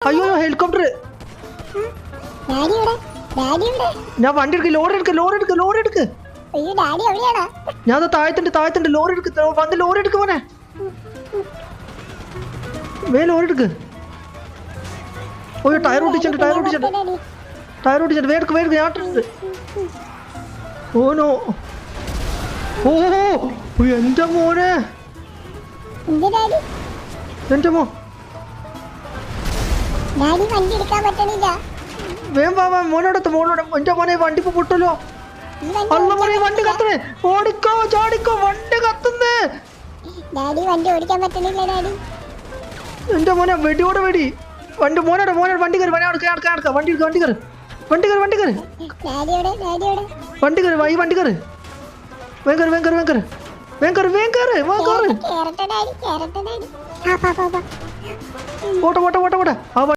അയ്യോ ഹെലികോപ്റ്റർ ഞാൻ വണ്ടി എടുക്ക് ലോറി എടുക്ക് ലോറി എടുക്ക് ലോറി എടുക്ക്. ഞാൻ താഴത്തുണ്ട് താഴത്തുണ്ട് ലോറി എടുക്ക് വന്ന് ലോറി എടുക്ക് പോനെ വേ ലോറി എടുക്ക്. ഓയോ ടയർ ഒട്ടിച്ചിട്ടുണ്ട് ടയർ ഒട്ടിച്ചിട്ടുണ്ട് ഡാഡി ടയർ ഒട്ടിച്ചിട്ടുണ്ട് വേടുക്ക് വേടുക്ക് ഞാൻ ഓനോ ഓ ഓ ഓ, എന്റെ മോനെ. എന്റെ മോ ഡാഡി വണ്ടി എടുക്കാൻ പറ്റണില്ല. വേം വാ വാ മോനോടത്ത് മോനോട് എന്റെ മോനെ വണ്ടി ഇപ്പൊ വണ്ടി അല്ല മോനെ വണ്ടി കത്തണേ. ഓടിക്കോ ചാടിക്കോ വണ്ടി കത്തുന്നേ. ഡാഡി വണ്ടി ഓടിക്കാൻ പറ്റണില്ല ഡാഡി. എന്റെ മോനെ വെടിയോടെ വെടി. വണ്ടി മോനോട് മോനോട് വണ്ടി കയറി വണ്ടി അടുക്ക അടുക്ക അടുക്ക വണ്ടി എടുക്ക വണ്ടി കയറി വണ്ടി കയറി വണ്ടി കയറി. വണ്ടി കയറി വൈ വണ്ടി കയറി. വേം കയറി വേം കയറി വേം കയറി. വേം കയറി പോട്ടെ പോട്ടെ പോട്ടെ പോട്ടെ ആ